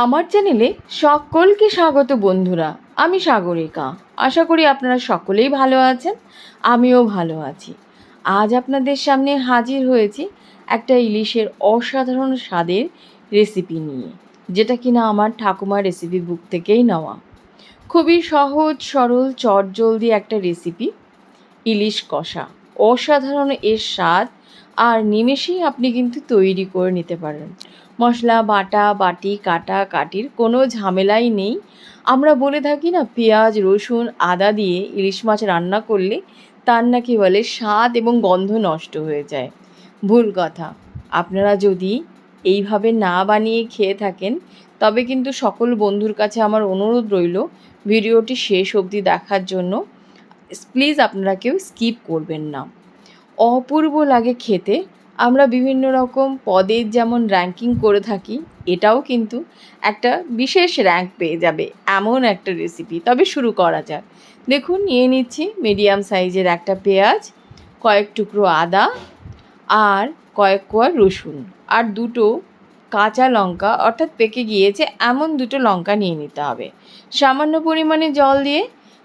আমার চ্যানেলে সকলকে স্বাগত বন্ধুরা। আমি সাগরিকা। আশা করি আপনারা সকলেই ভালো আছেন, আমিও ভালো আছি। আজ আপনাদের সামনে হাজির হয়েছি একটা ইলিশের অসাধারণ স্বাদের রেসিপি নিয়ে, যেটা কিনা আমার ঠাকুমার রেসিপি বুক থেকেই নেওয়া। খুবই সহজ, সরল, চটজলদি একটা রেসিপি, ইলিশ কষা। অসাধারণ এর স্বাদ আর নিমেষেই আপনি কিন্তু তৈরি করে নিতে পারেন। মশলা, বাটা, বাটি, কাটা, কাটির কোনো ঝামেলাই নেই। আমরা বলে থাকি না, পেঁয়াজ, রসুন, আদা দিয়ে ইলিশ মাছ রান্না করলে তার নাকি বলে স্বাদ এবং গন্ধ নষ্ট হয়ে যায়। ভুল কথা। আপনারা যদি এইভাবে না বানিয়ে খেয়ে থাকেন, তবে কিন্তু সকল বন্ধুর কাছে আমার অনুরোধ রইল, ভিডিওটি শেষ অবধি দেখার জন্য। প্লিজ আপনারা কেউ স্কিপ করবেন না। অপূর্ব লাগে খেতে। আমরা বিভিন্ন রকম পদের যেমন র্যাঙ্কিং করে থাকি, এটাও কিন্তু একটা বিশেষ র্যাঙ্ক পেয়ে যাবে এমন একটা রেসিপি তবে শুরু করা যাক। দেখুন, নিয়ে নিচ্ছি মিডিয়াম সাইজের একটা পেঁয়াজ, কয়েক টুকরো আদা আর কয়েক কোয়া রসুন আর দুটো কাঁচা লঙ্কা। অর্থাৎ পেকে গিয়েছে এমন দুটো লঙ্কা নিয়ে নিতে হবে। সামান্য পরিমাণে জল দিয়ে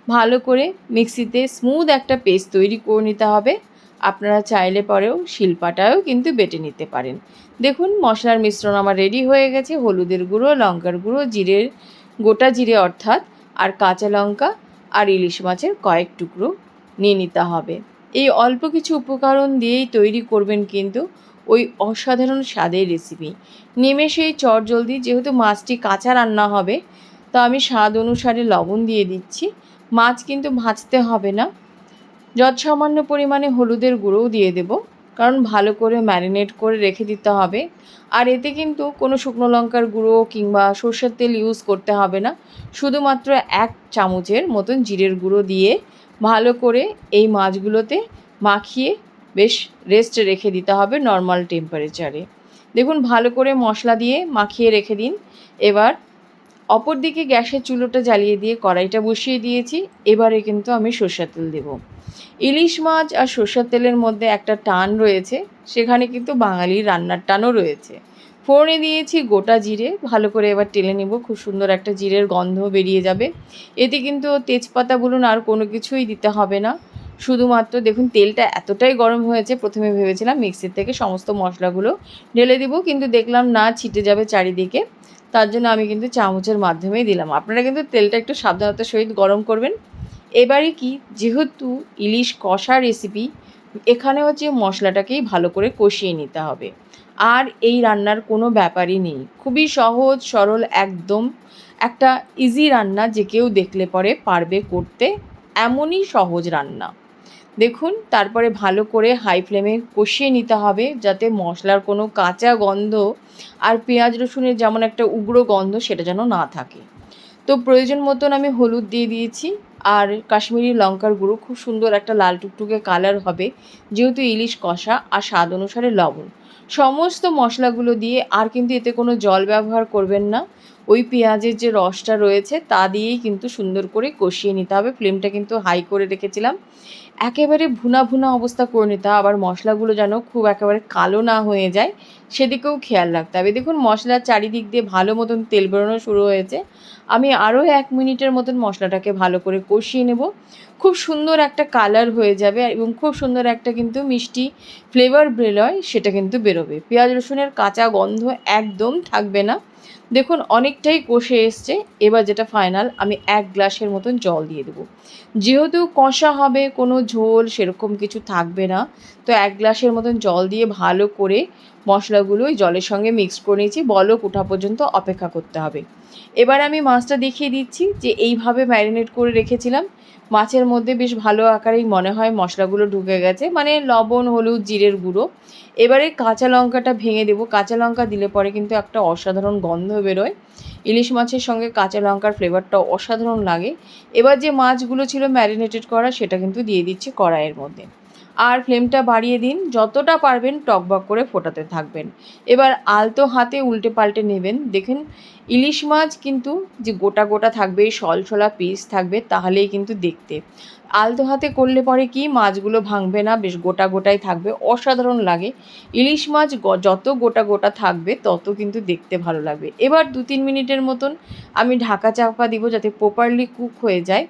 ভালো করে মিক্সিতে স্মুথ একটা পেস্ট তৈরি করে নিতে হবে। আপনারা চাইলে পরেও শিলপাটায়ও কিন্তু বেটে নিতে পারেন। দেখুন, মশলার মিশ্রণ আমার রেডি হয়ে গেছে। হলুদের গুঁড়ো, লঙ্কার গুঁড়ো, জিরের, গোটা জিরে অর্থাৎ, আর কাঁচা লঙ্কা আর ইলিশ মাছের কয়েক টুকরো নিয়ে নিতে হবে। এই অল্প কিছু উপকরণ দিয়েই তৈরি করবেন কিন্তু ওই অসাধারণ স্বাদের রেসিপি নিমেষেই চট জলদি, যেহেতু মাছটি কাঁচা রান্না হবে, তো আমি স্বাদ অনুসারে লবণ দিয়ে দিচ্ছি। মাছ কিন্তু ভাজতে হবে না। যত সামান্য পরিমাণে হলুদের গুঁড়োও দিয়ে দেব, কারণ ভালো করে ম্যারিনেট করে রেখে দিতে হবে। আর এতে কিন্তু কোনো শুকনো লঙ্কার গুঁড়ো কিংবা সর্ষের তেল ইউজ করতে হবে না। শুধুমাত্র এক চামচের মতন জিরের গুঁড়ো দিয়ে ভালো করে এই মাছগুলোতে মাখিয়ে বেশ রেস্টে রেখে দিতে হবে নর্মাল টেম্পারেচারে দেখুন, ভালো করে মশলা দিয়ে মাখিয়ে রেখে দিন। এবার অপর দিকে গ্যাসের চুলোটা জ্বালিয়ে দিয়ে কড়াইটা বসিয়ে দিয়েছি। এবারে কিন্তু আমি সর্ষের তেল দেবো। ইলিশ মাছ আর সর্ষের তেলের মধ্যে একটা টান রয়েছে, সেখানে কিন্তু বাঙালির রান্নার টানও রয়েছে। ফোড়নে দিয়েছি গোটা জিরে, ভালো করে এবার টেলে নেব, খুব সুন্দর একটা জিরের গন্ধ বেরিয়ে যাবে। এতে কিন্তু তেজপাতা, বলুন আর কোনো কিছুই দিতে হবে না। শুধুমাত্র দেখুন তেলটা এতটাই গরম হয়েছে, প্রথমে ভেবেছিলাম মিক্সির থেকে সমস্ত মশলাগুলো ঢেলে দিব, কিন্তু দেখলাম না, ছিটে যাবে চারিদিকে। তার জন্য আমি কিন্তু চামচের মাধ্যমেই দিলাম। আপনারা কিন্তু তেলটা একটু সাবধানতার সহিত গরম করবেন। এবারে কি? যেহেতু ইলিশ কষা রেসিপি এখানে হচ্ছে মশলাটাকেই ভালো করে কষিয়ে নিতে হবে। আর এই রান্নার কোনো ব্যাপারই নেই। খুবই সহজ, সরল, একদম একটা ইজি রান্না যে কেউ দেখলে পরে পারবে করতে। এমনই সহজ রান্না। দেখুন, তারপরে ভালো করে হাই ফ্লেমে কষিয়ে নিতে হবে যাতে মশলার কোনো কাঁচা গন্ধ আর পেঁয়াজ রসুনের যেমন একটা উগ্র গন্ধ সেটা যেন না থাকে। তো প্রয়োজন মতন আমি হলুদ দিয়ে দিয়েছি আর কাশ্মীরি লঙ্কার গুঁড়ো, খুব সুন্দর একটা লাল টুকটুকে কালার হবে যেহেতু ইলিশ কষা আর স্বাদ অনুসারে লবণ। সমস্ত মশলাগুলো দিয়ে আর কিন্তু এতে কোনো জল ব্যবহার করবেন না। ওই পেঁয়াজের যে রসটা রয়েছে তা দিয়েই কিন্তু সুন্দর করে কষিয়ে নিতে হবে। ফ্লেমটা কিন্তু হাই করে রেখেছিলাম। একেবারে ভুনা ভুনা অবস্থা করে নিতে আবার মশলাগুলো যেন খুব একেবারে কালো না হয়ে যায়, সেদিকেও খেয়াল রাখতে হবে। দেখুন, মশলার চারিদিক দিয়ে ভালো মতন তেল বেরোনো শুরু হয়েছে। আমি আরও এক মিনিটের মতন মশলাটাকে ভালো করে কষিয়ে নেব। খুব সুন্দর একটা কালার হয়ে যাবে এবং খুব সুন্দর একটা কিন্তু মিষ্টি ফ্লেভার বেরোয়, সেটা কিন্তু বেরোবে। পেঁয়াজ রসুনের কাঁচা গন্ধ একদম থাকবে না। দেখুন, অনেকটাই কষে এসছে। এবার যেটা ফাইনাল আমি এক গ্লাসের মতন জল দিয়ে দেবো। যেহেতু কষা হবে, কোনো ঝোল সেরকম কিছু থাকবে না, তো এক গ্লাসের মতন জল দিয়ে ভালো করে মশলাগুলো ওই জলের সঙ্গে মিক্স করে নিয়েছি। বলক ওঠা পর্যন্ত অপেক্ষা করতে হবে। এবার আমি মাছটা দেখিয়ে দিচ্ছি যে এইভাবে ম্যারিনেট করে রেখেছিলাম। মাছের মধ্যে বেশ ভালো আকারেই মনে হয় মশলাগুলো ঢুকে গেছে। মানে লবণ, হলুদ, জিরের গুঁড়ো। এবারে কাঁচা লঙ্কাটা ভেঙে দেবো। কাঁচা লঙ্কা দিলে পরে কিন্তু একটা অসাধারণ গন্ধ বেরোয়। ইলিশ মাছের সঙ্গে কাঁচা লঙ্কার ফ্লেভারটা অসাধারণ লাগে। এবার যে মাছগুলো ছিল ম্যারিনেটেড করা, সেটা কিন্তু দিয়ে দিচ্ছি কড়াইয়ের মধ্যে। আর ফ্লেমটা বাড়িয়ে দিন। যতটা পারবেন টকবক করে ফোটাতে থাকবেন। এবার আলতো হাতে উল্টে পাল্টে নেবেন। দেখেন, ইলিশ মাছ কিন্তু যে গোটা গোটা থাকবে, সলসলা পিস থাকবে, তাহলেই কিন্তু দেখতে। আলতো হাতে করলে পরে কি, মাছগুলো ভাঙবে না, বেশ গোটা গোটাই থাকবে, অসাধারণ লাগে। ইলিশ মাছ যত গোটা গোটা থাকবে, তত কিন্তু দেখতে ভালো লাগবে। এবার দু তিন মিনিটের মতন আমি ঢাকা চাপা দিব যাতে প্রপারলি কুক হয়ে যায়।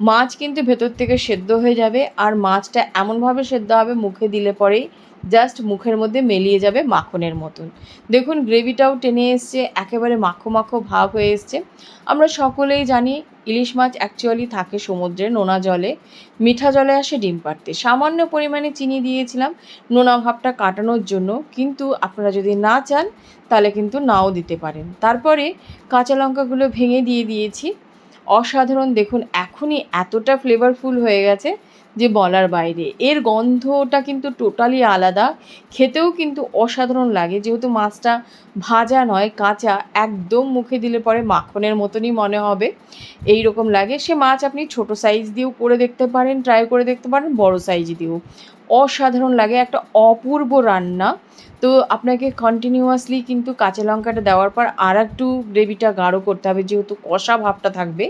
মাছ কিন্তু ভেতর থেকে সেদ্ধ হয়ে যাবে আর মাছটা এমনভাবে সেদ্ধ হবে মুখে দিলে পরেই জাস্ট মুখের মধ্যে মেলিয়ে যাবে মাখনের মতন। দেখুন গ্রেভিটাও টেনে এসছে, একেবারে মাখো মাখো ভাব হয়ে এসছে। আমরা সকলেই জানি ইলিশ মাছ অ্যাকচুয়ালি থাকে সমুদ্রে নোনা জলে, মিঠা জলে আসে ডিম পাড়তে। সামান্য পরিমাণে চিনি দিয়েছিলাম, নোনা ভাবটা কাটানোর জন্য, কিন্তু আপনারা যদি না চান, তাহলে কিন্তু নাও দিতে পারেন। তারপরে কাঁচা লঙ্কাগুলো ভেঙে দিয়ে দিয়েছি। অসাধারণ। দেখুন, এখনই এতটা ফ্লেভারফুল হয়ে গেছে যে বলার বাইরে। এর গন্ধটা কিন্তু টোটালি আলাদা। খেতেও কিন্তু অসাধারণ লাগে। যেহেতু মাছটা ভাজা নয়, কাঁচা, একদম মুখে দিলে পরে মাখনের মতনই মনে হবে। এই রকম লাগে। সে মাছ আপনি ছোট সাইজ দিয়েও করে দেখতে পারেন ট্রাই করে দেখতে পারেন, বড় সাইজ দিয়েও। অসাধারণ লাগে। একটা অপূর্ব রান্না। তো আপনাকে কন্টিনিউয়াসলি কিন্তু কাঁচা লঙ্কাটা দেওয়ার পর আর একটু গ্রেভিটা গাঢ় করতে হবে, যেহেতু কষা ভাবটা থাকবে।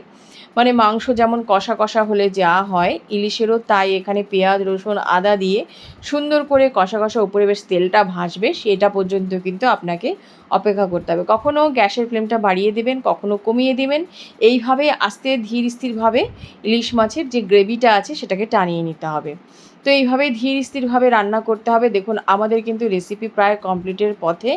মানে মাংস যেমন কষা কষা হলে যা হয়, ইলিশেরও তাই এখানে পেঁয়াজ, রসুন, আদা দিয়ে সুন্দর করে কষা কষা উপরে বেশ তেলটা ভাসবে, সেটা পর্যন্ত কিন্তু আপনাকে অপেক্ষা করতে হবে। কখনও গ্যাসের ফ্লেমটা বাড়িয়ে দেবেন কখনও কমিয়ে দেবেন। এইভাবে আস্তে ধীর স্থিরভাবে ইলিশ মাছের যে গ্রেভিটা আছে সেটাকে টানিয়ে নিতে হবে। তো এইভাবে ধীর স্থিরভাবে রান্না করতে হবে। দেখুন, আমাদের কিন্তু রেসিপি প্রায় কমপ্লিটের পথে।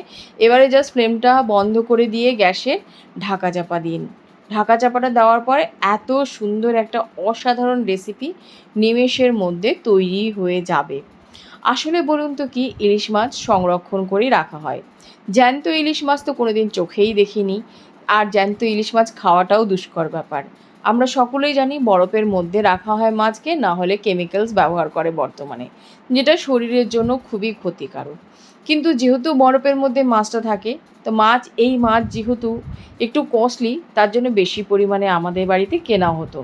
এবারে জাস্ট ফ্লেমটা বন্ধ করে দিয়ে গ্যাসে ঢাকা চাপা দিন। ঢাকা চাপাটা দেওয়ার পরে এত সুন্দর একটা অসাধারণ রেসিপি নিমেষের মধ্যে তৈরি হয়ে যাবে। আসলে বলুন তো কি, ইলিশ মাছ সংরক্ষণ করেই রাখা হয়। জ্যান্ত ইলিশ মাছ তো কোনোদিন চোখেই দেখিনি, আর জ্যান্ত ইলিশ মাছ খাওয়াটাও দুষ্কর ব্যাপার। আমরা সকলেই জানি বরফের মধ্যে রাখা হয় মাছকে, না হলে কেমিক্যালস ব্যবহার করে বর্তমানে, যেটা শরীরের জন্য খুবই ক্ষতিকারক। কিন্তু যেহেতু বরফের মধ্যে মাছটা থাকে, তো মাছ, এই মাছ যেহেতু একটু কস্টলি, তার জন্য বেশি পরিমাণে আমাদের বাড়িতে কেনা হতো।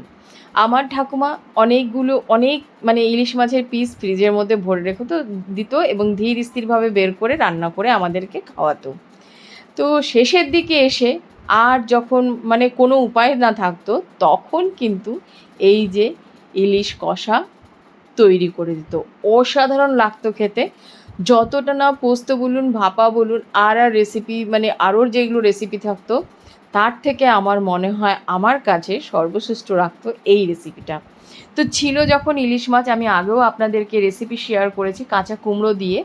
আমার ঠাকুমা অনেকগুলো, অনেক মানে ইলিশ মাছের পিস ফ্রিজের মধ্যে ভরে রেখে তো দিত এবং ধীর স্থিরভাবে বের করে রান্না করে আমাদেরকে খাওয়াতো। তো শেষের দিকে এসে আর যখন মানে কোনো উপায় না থাকতো, তখন কিন্তু এই যে ইলিশ কষা তৈরি করে দিত। অসাধারণ লাগতো খেতে। যতটা না পোস্ত বলুন, ভাপা বলুন, আর আর রেসিপি মানে আরও যেগুলো রেসিপি থাকতো তার থেকে আমার মনে হয় আমার কাছে সর্বশ্রেষ্ঠ রাখতো এই রেসিপিটা তো ছিল যখন ইলিশ মাছ, আমি আগেও আপনাদেরকে রেসিপি শেয়ার করেছি কাঁচা কুমড়ো দিয়ে।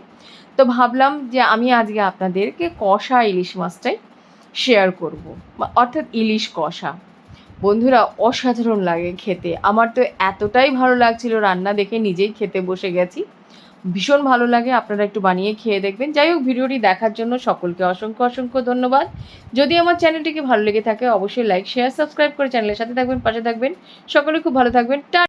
তো ভাবলাম যে আমি আজকে আপনাদেরকে কষা ইলিশ মাছটাই শেয়ার করব। অর্থাৎ ইলিশ কষা। বন্ধুরা, অসাধারণ লাগে খেতে। আমার তো এতটাই ভালো লাগছিল রান্না দেখে নিজেই খেতে বসে গেছি। ভীষণ ভালো লাগে, আপনারা একটু বানিয়ে খেয়ে দেখবেন। যাই হোক, ভিডিওটি দেখার জন্য সকলকে অসংখ্য অসংখ্য ধন্যবাদ। যদি আমার চ্যানেলটিকে ভালো লেগে থাকে, অবশ্যই লাইক শেয়ার সাবস্ক্রাইব করে চ্যানেলের সাথে থাকবেন, পাশে থাকবেন। সকলে খুব ভালো থাকবেন। টা